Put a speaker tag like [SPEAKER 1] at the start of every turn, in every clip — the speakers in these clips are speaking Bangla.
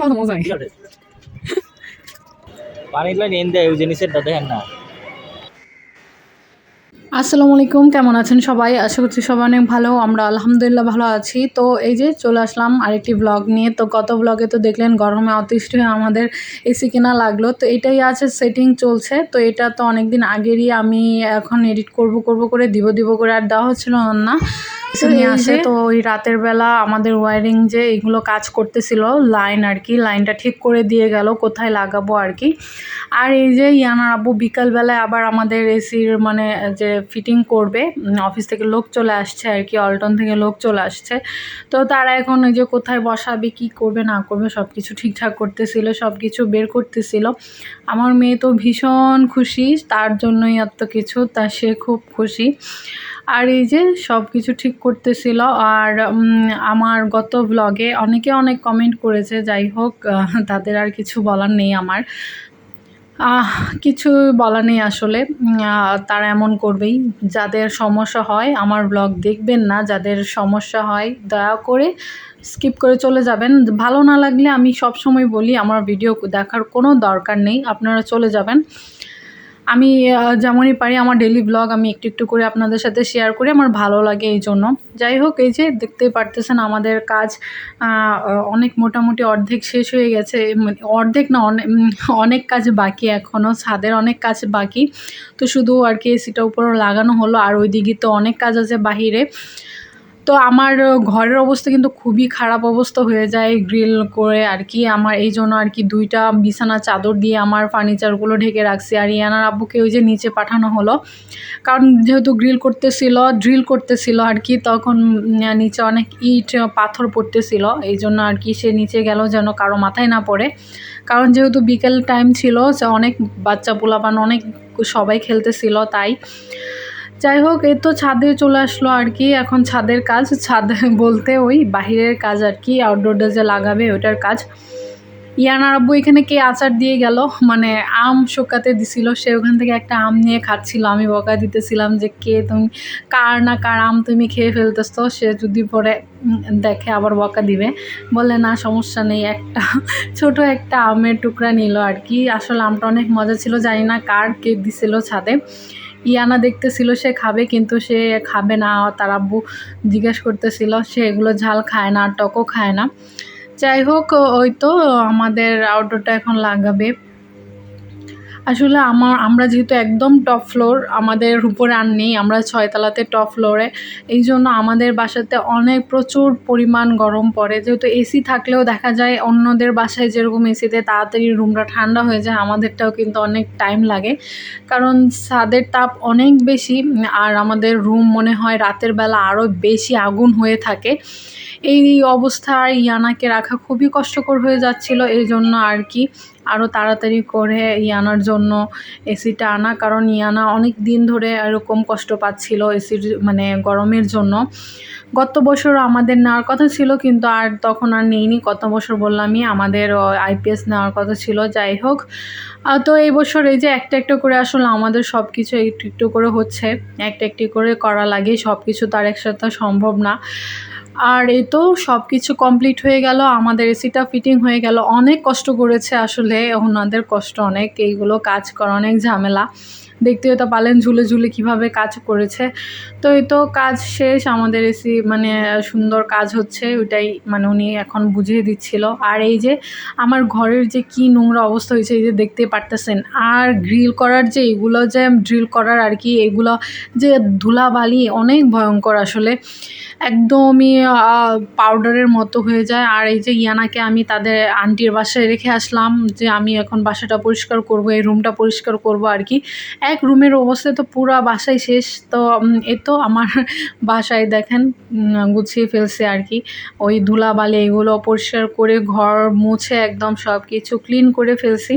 [SPEAKER 1] পাওয়া মজা
[SPEAKER 2] পানিগুলো নিয়ে দেয় ওই জিনিসের দেখেন না।
[SPEAKER 1] আসসালামু আলাইকুম কেমন আছেন সবাই? আশা করছি সবাই অনেক ভালো। আমরা আলহামদুলিল্লাহ ভালো আছি। তো এই যে চলে আসলাম আরেকটি ব্লগ নিয়ে। তো গত ব্লগে তো দেখলেন গরমে অতিষ্ঠ হয়ে আমাদের এসি কেনা লাগল। তো এটাই আছে সেটিং চলছে। তো এটা তো অনেক দিন আগেরই আমি এখন এডিট করব করব করে দিব দিব করে আর দেওয়া হচ্ছিল না। নিয়ে আসে। তো ওই রাতের বেলা আমাদের ওয়ারিং যে এগুলো কাজ করতেছিল লাইন আর কি লাইনটা ঠিক করে দিয়ে গেল কোথায় লাগাবো আর কি। আর এই যে ইয়ানার আব্বু বিকালবেলায় আবার আমাদের এসির মানে যে ফিটিং করবে অফিস থেকে লোক চলে আসছে আর কি, অল্টন থেকে লোক চলে আসছে। তো তারা এখন ওই যে কোথায় বসাবে, কি করবে, না করবে সব কিছু ঠিকঠাক করতেছিল সব কিছু বের করতেছিল। আমার মেয়ে তো ভীষণ খুশি, তার জন্যই এত কিছু, তা সে খুব খুশি। আর এই যে সব কিছু ঠিক করতেছিল, আর আমার গত ব্লগে অনেকে অনেক কমেন্ট করেছে, যাই হোক তাদের আর কিছু বলার নেই আমার। কিছু বলা নেই আসলে। তারা এমন করবেই। যাদের সমস্যা হয়, আমার ব্লগ দেখবেন না, যাদের সমস্যা হয়, দয়া করে স্কিপ করে চলে যাবেন। ভালো না লাগলে আমি সব সময় বলি, আমার ভিডিও দেখার কোনো দরকার নেই, আপনারা চলে যাবেন। আমি যেমনই পারি আমার ডেলি ব্লগ আমি একটু একটু করে আপনাদের সাথে শেয়ার করি, আমার ভালো লাগে এই জন্য। যাই হোক, এই যে দেখতেই পারতেছেন আমাদের কাজ অনেক মোটামুটি অর্ধেক শেষ হয়ে গেছে অর্ধেক না অনেক কাজ বাকি এখনও ছাদের অনেক কাজ বাকি। তো শুধু আর কি এসিটা উপরে লাগানো হলো, আর ওইদিকে তো অনেক কাজ আছে বাহিরে। তো আমার ঘরের অবস্থা কিন্তু খুবই খারাপ অবস্থা হয়ে যায় গ্রিল করে আর কি। আমার এই জন্য আর কি দুইটা বিছানা চাদর দিয়ে আমার ফার্নিচারগুলো ঢেকে রাখছি। আর ইয়ানার আব্বুকে ওই যে নিচে পাঠানো হলো। কারণ যেহেতু গ্রিল করতেছিল ড্রিল করতেছিল আর কি, তখন নিচে অনেক ইট পাথর পড়তেছিল। এই জন্য আর কি সে নিচে গেল যেন কারও মাথায় না পড়ে। কারণ যেহেতু বিকেল টাইম ছিল অনেক বাচ্চা পোলাপান অনেক সবাই খেলতেছিল, তাই যাই হোক এই তো ছাদে চলে আসলো আর কি। এখন ছাদের কাজ, ছাদ বলতে ওই বাহিরের কাজ আর কি আউটডোরটা যে লাগাবে ওইটার কাজ। ইয়ানার আব্বু এখানে কে আচার দিয়ে গেল? মানে আম শুকাতে দিছিল, সে ওখান থেকে একটা আম নিয়ে খাচ্ছিল। আমি বকা দিতেছিলাম যে, কে তুমি? কার না কার আম তুমি খেয়ে ফেলতেছ? সে যদি পরে দেখে আবার বকা দিবে। বলে না, সমস্যা নেই, একটা ছোট একটা আমের টুকরা নিল আর কি। আসলে আমটা অনেক মজা ছিল, জানি না কার কে দিছিল ছাদে। ইয়ানা দেখতেছিল, সে খাবে কিন্তু সে খাবে না। তার আব্বু জিজ্ঞেস করতেছিল, সে এগুলো ঝাল খায় না টকও খায় না। যাই হোক, ওই তো আমাদের আউটডোরটা এখন লাগাবে। আসলে আমার, আমরা যেহেতু একদম টপ ফ্লোর আমাদের উপরে আর নেই, আমরা ছয়তলাতে টপ ফ্লোরে এই জন্য আমাদের বাসাতে অনেক প্রচুর পরিমাণ গরম পড়ে। যেহেতু এসি থাকলেও দেখা যায় অন্যদের বাসায় যেরকম এসিতে তাড়াতাড়ি রুমটা ঠান্ডা হয়ে যায়, আমাদেরটাও কিন্তু অনেক টাইম লাগে। কারণ ছাদের তাপ অনেক বেশি, আর আমাদের রুম মনে হয় রাতের বেলা আরও বেশি আগুন হয়ে থাকে। এই অবস্থায় ইয়ানাকে রাখা খুবই কষ্টকর হয়ে যাচ্ছিল, এই জন্য আর কি আরও তাড়াতাড়ি করে ইয়ানার জন্য এসিটা আনা, কারণ ইয়ানা অনেক দিন ধরে এরকম কষ্ট পাচ্ছিল এসির মানে গরমের জন্য। গত বছর আমাদের নেওয়ার কথা ছিল, কিন্তু আর তখন আর নেইনি। গত বছর বললামই আমাদের আইপিএস নেওয়ার কথা ছিল, যাই হোক। তো এই বছর এই যে একটা একটা করে আসলে আমাদের সব কিছু একটু একটু করে হচ্ছে, একটা একটি করে করা লাগে সব কিছু তার একসাথে সম্ভব না। আর এ তো সব কিছু কমপ্লিট হয়ে গেল, আমাদের এসিটা ফিটিং হয়ে গেল। অনেক কষ্ট করেছে আসলে, ওনাদের কষ্ট অনেক, এইগুলো কাজ করা অনেক ঝামেলা। দেখতেও তো পালেন ঝুলে ঝুলে কীভাবে কাজ করেছে। তো এই তো কাজ শেষ, আমাদের এসি মানে সুন্দর কাজ হচ্ছে, ওইটাই মানে উনি এখন বুঝিয়ে দিচ্ছিল। আর এই যে আমার ঘরের যে কি নোংরা অবস্থা হয়েছে, এই যে দেখতে পারতেছেন, আর গ্রিল করার যে এগুলো যে ড্রিল করার আর কি, এগুলো যে ধুলাবালি অনেক ভয়ঙ্কর আসলে। একদমই পাউডারের মতো হয়ে যায়। আর এই যে ইয়ানাকে আমি তাদের আন্টির বাসায় রেখে আসলাম যে আমি এখন বাসাটা পরিষ্কার করব, এই রুমটা পরিষ্কার করব আর কি। এক রুমের অবস্থা তো পুরা বাসায় শেষ, তো এ তো আমার বাসায় দেখেন গুছিয়ে ফেলছে আর কি। ওই ধুলাবালি এগুলো পরিষ্কার করে ঘর মুছে একদম সব কিছু ক্লিন করে ফেলছি।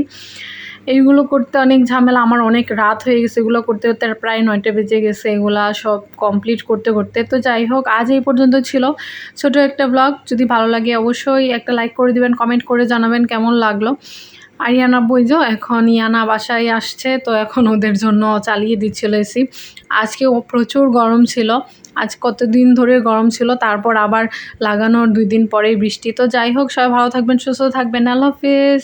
[SPEAKER 1] এইগুলো করতে অনেক ঝামেলা, আমার অনেক রাত হয়ে গেছে, এগুলো করতে করতে প্রায় নয়টা বেজে গেছে, এগুলা সব কমপ্লিট করতে করতে। তো যাই হোক, আজ এই পর্যন্ত ছিল। ছোট একটা ব্লগ যদি ভালো লাগে অবশ্যই একটা লাইক করে দিবেন কমেন্ট করে জানাবেন কেমন লাগল। আর ইয়ানা বইজো এখন ইয়ানা বাসায় আসছে, তো এখন ওদের জন্য চালিয়ে দিচ্ছিল এসি। আজকে প্রচুর গরম ছিল, আজ কতদিন ধরে গরম ছিল, তারপর আবার লাগানোর দুই দিন পরেই বৃষ্টি। তো যাই হোক, সবাই ভালো থাকবেন, সুস্থ থাকবেন, আল্লাহ হাফিজ।